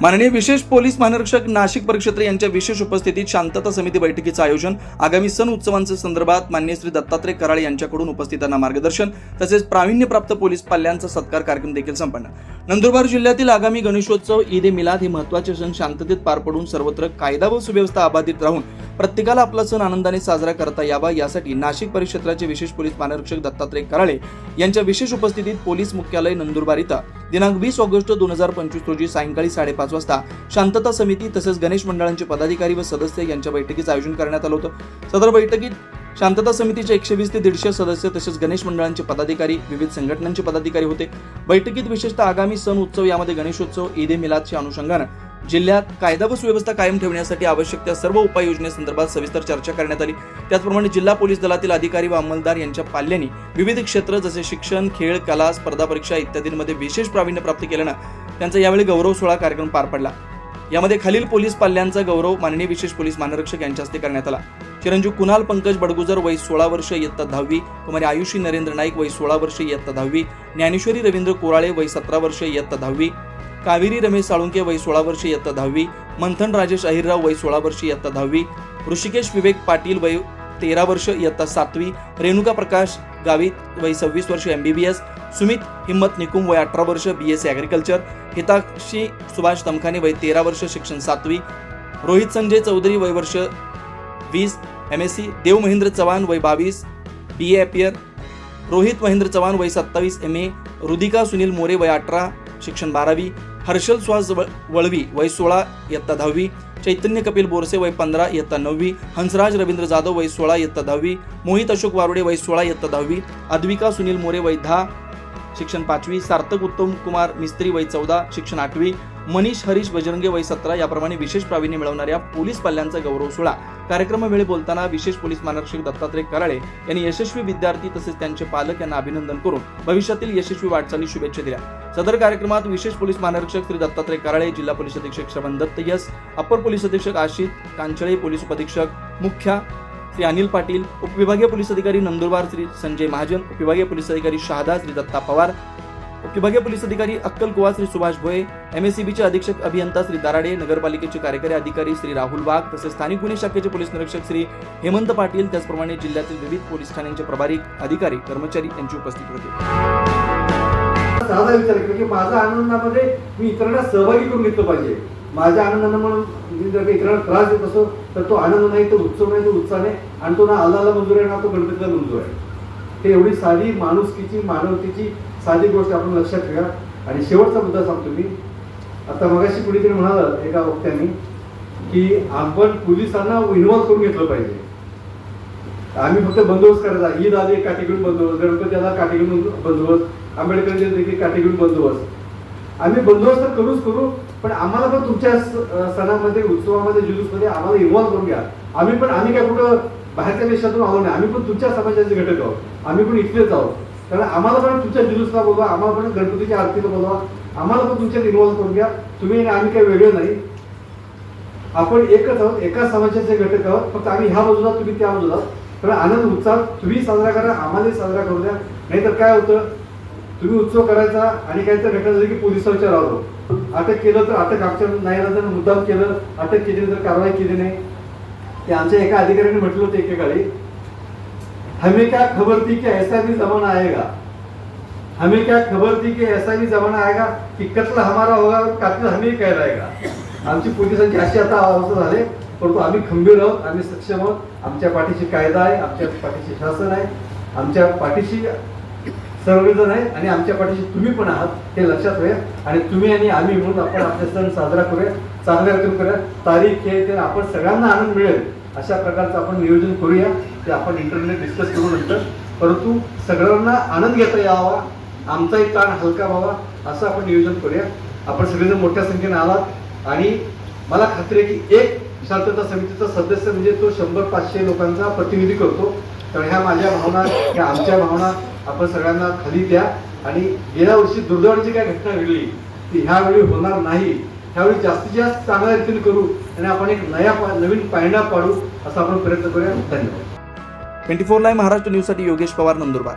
माननीय विशेष पोलीस महानिरीक्षक नाशिक परिक्षेत्र यांच्या विशेष उपस्थितीत शांतता समिती बैठकीचं आयोजन आगामी सण उत्सवांच्या संदर्भात मान्य श्री दत्तात्रय कराळे यांच्याकडून उपस्थितांना मार्गदर्शन तसेच प्रावीण्यप्राप्त पोलीस पाल्यांचा सत्कार कार्यक्रम देखील संपन्न. नंदुरबार जिल्ह्यातील आगामी गणेशोत्सव ईद ए मिलाद हे महत्त्वाचे सण शांततेत पार पडून सर्वत्र कायदा व सुव्यवस्था अबाधित राहून प्रत्येकाला आपला सण आनंदाने साजरा करता यावा यासाठी नाशिक परिक्षेत्राचे विशेष पोलीस महानिरीक्षक दत्तात्रय कराळे यांच्या विशेष उपस्थितीत पोलीस मुख्यालय नंदुरबार इथं दिनांक वीस ऑगस्ट दोन हजार पंचवीस रोजी सायंकाळी साडेपाच वाजता शांतता समिती तसेच गणेश मंडळांचे पदाधिकारी व सदस्य यांच्या बैठकीचं आयोजन करण्यात आलं होतं. सदर बैठकीत शांतता समितीचे एकशे वीस ते दीडशे सदस्य तसेच गणेश मंडळांचे पदाधिकारी विविध संघटनांचे पदाधिकारी होते. बैठकीत विशेषतः आगामी सण उत्सव यामध्ये गणेशोत्सव ईद ए मिलादच्या अनुषंगानं जिल्ह्यात कायदा व सुव्यवस्था कायम ठेवण्यासाठी आवश्यक त्या सर्व उपाययोजनेसंदर्भात सविस्तर चर्चा करण्यात आली. त्याचप्रमाणे जिल्हा पोलीस दलातील अधिकारी व अंमलदार यांच्या पाल्यांनी विविध क्षेत्र जसे शिक्षण खेळ कला स्पर्धा परीक्षा इत्यादींमध्ये विशेष प्रावीण्य प्राप्त केल्यानं त्यांचा यावेळी गौरव सोहळा कार्यक्रम पार पडला. यामध्ये खालील पोलीस पाल्यांचा गौरव माननीय विशेष पोलीस महानिरीक्षक यांच्या हस्ते करण्यात आला. चिरंजीव कुणाल पंकज बडगुजर वय सोळा वर्ष इयत्ता दहावी. कुमारी आयुषी नरेंद्र नाईक वय सोळा वर्ष इयत्ता दहावी. ज्ञानेश्वरी रवींद्र कोराळे वय सतरा वर्ष इयत्ता दहावी. कावेरी रमेश साळुंके वय सोळा वर्ष इयत्ता दहावी. मंथन राजेश अहिरराव वय सोळा वर्ष इयत्ता दहावी. ऋषिकेश विवेक पाटील वय तेरा वर्ष इयत्ता सातवी रेणुका प्रकाश गावित वय सव्वीस वर्ष M B B S Sumit Himmat Nikum वय अठरा वर्ष B S C agriculture Hitakshi Subhash Tamkhane वय तेरा वर्ष शिक्षण सातवी रोहित संजय चौधरी वय वर्ष वीस M S C Dev Mahendra Chavan वय बावीस B A appear Rohit Mahendra Chavan वय सत्तावीस एम ए रुदिका सुनील मोरे वय अठरा शिक्षण बारावी हर्षल सुहास वळ- वळवी वय सोळा इयत्ता दहावी चैतन्य कपिल बोरसे वय पंधरा इयत्ता नववी. हंसराज रवींद्र जाधव वय सोळा इयत्ता दहावी. मोहित अशोक वारुडे वय सोळा इयत्ता दहावी. अद्विका सुनील मोरे वय दहा. शिक्षण पाचवी सार्थक उत्तम कुमार मिस्त्री वय चौदा शिक्षण आठवी मनीष हरीश बजरंगे वय सतरा याप्रमाणे विशेष प्रावीण्य मिळवणाऱ्या पोलीस पाल्यांचा गौरव सोहळा. कार्यक्रमावेळी बोलताना विशेष पोलीस मार्गदर्शक दत्तात्रय कराळे यांनी यशस्वी विद्यार्थी तसेच त्यांचे पालक यांना अभिनंदन करून भविष्यातील यशस्वी वाटचाली शुभेच्छा दिल्या. सदर कार्यक्रमात विशेष पोलीस महानिरीक्षक श्री दत्तात्रय कराळे जिल्हा पोलीस अधीक्षक श्रवण दत्त यस अप्पर पोलीस अधीक्षक आशित कांचळे पोलीस उपअधीक्षक मुख्या श्री अनिल पाटील उपविभागीय पोलीस अधिकारी नंदुरबार श्री संजय महाजन उपविभागीय पोलीस अधिकारी शहादा श्री दत्ता पवार उपविभागीय पोलीस अधिकारी अक्कलकुवा श्री सुभाष भोये एमएससीबीचे अधीक्षक अभियंता श्री दाराडे नगरपालिकेचे कार्यकारी अधिकारी श्री राहुल वाघ तसेच स्थानिक गुन्हे शाखेचे पोलीस निरीक्षक श्री हेमंत पाटील त्याचप्रमाणे जिल्ह्यातील विविध पोलीस ठाण्यांचे प्रभारी अधिकारी कर्मचारी यांची उपस्थित होते. माझा आनंदामध्ये मी इतरांना सहभागी करून घेतलं पाहिजे. माझ्या आनंदानं म्हणून मी जर इतरांना त्रास देत असो तर तो आनंद नाही तो उत्सव नाही तो उत्साह आणि तो ना अल्लाला मंजूर आहे ना तो गणपतीला मंजूर आहे. ते एवढी साधी माणुसकीची मानवतेची साधी गोष्ट आपण लक्षात ठेवा. आणि शेवटचा मुद्दा सांगतो मी. आता मगाशी कुणीतरी म्हणाल एका वक्त्यांनी की आपण पोलिसांना इन्व्हॉल्व करून घेतलं पाहिजे. आम्ही फक्त बंदोबस्त करायचा. ईद आली काटेगिरी बंदोबस्त. गणपती आला काटेगिरी बंदोबस्त. आंबेडकर जयंती काटेगिरी बंदोबस्त. आम्ही बंदोबस्त करूच करू पण आम्हाला पण तुमच्या स- सणामध्ये उत्सवामध्ये जुलूसमध्ये आम्हाला इन्व्हॉल्व करून घ्या. आम्ही पण आम्ही काय कुठं बाहेरच्या देशातून आलो नाही आम्ही पण तुमच्या समाजाचे घटक आहोत. आम्ही पण इथलेच आहोत. कारण आम्हाला पण तुमच्या जुलूसला बोलवा आम्हाला पण गणपतीच्या आरतीला बोलवा आम्हाला पण तुमच्यात इन्व्हॉल्व्ह करून घ्या. तुम्ही आणि आम्ही काही वेगळं नाही. आपण एकच आहोत एका समाजाचे घटक आहोत. फक्त आम्ही ह्या बाजूला तुम्ही त्या बाजूला तर आनंद उत्साह तुम्ही साजरा करा आम्हालाही साजरा करू द्या. नाहीतर काय होतं? तुम्ही उत्सव करायचा आणि काहीतरी घटना झाली की पोलिसांच्या राहतो अटक केलं तर अटक आमच्या नाही राहतं मुद्दाम केलं. अटक केली तर कारवाई केली नाही. ते आमच्या एका अधिकाऱ्याने म्हटलं होतं एकेकाळी हमें क्या खबर थी कि ऐसा भी जमाना आएगा? हमें क्या खबर थी कि ऐसा भी जमाना आएगा की कत्ल हमारा होगा और हमें ही कह रहेगा आमची पोलिसांची अशी आता अवस्था झाली परंतु आम्ही खंबीर आहोत आम्ही सक्षम आहोत. आमच्या पाठीशी कायदा आहे आमच्या पाठीशी शासन आहे. आमच्या पाठीशी सर्वजण आहे आणि आमच्या पाठीशी तुम्ही पण आहात हे लक्षात घ्या आणि तुम्ही आणि आम्ही म्हणून आपण आपले सण साजरा करूया चांगल्या रीतीने करूया. तारीख हे ते आपण सगळ्यांना आनंद मिळेल अशा प्रकारचं आपण नियोजन करूया ते आपण इंटरनेट डिस्कस करू नंतर. परंतु सगळ्यांना आनंद घेता यावा आमचाही ताण हलका व्हावा असं आपण नियोजन करूया. आपण सगळेजण मोठ्या संख्येने आलात आणि मला खात्री आहे की एक शांतता समितीचा सदस्य म्हणजे तो शंभर पाचशे लोकांचा प्रतिनिधी करतो. तर ह्या माझ्या भावना ह्या आमच्या भावना आपण सगळ्यांना खाली द्या. आणि गेल्या वर्षी दुर्दैवाची काय घटना घडली? ती ह्यावेळी होणार नाही. ह्यावेळी जास्तीत जास्त चांगल्या रीतीने करू आणि आपण एक नया नवीन पायंडा पाडू असा आपण प्रयत्न करूया. धन्यवाद. ट्वेंटी फोर लाईव्ह महाराष्ट्र न्यूजसाठी योगेश पवार नंदुरबार.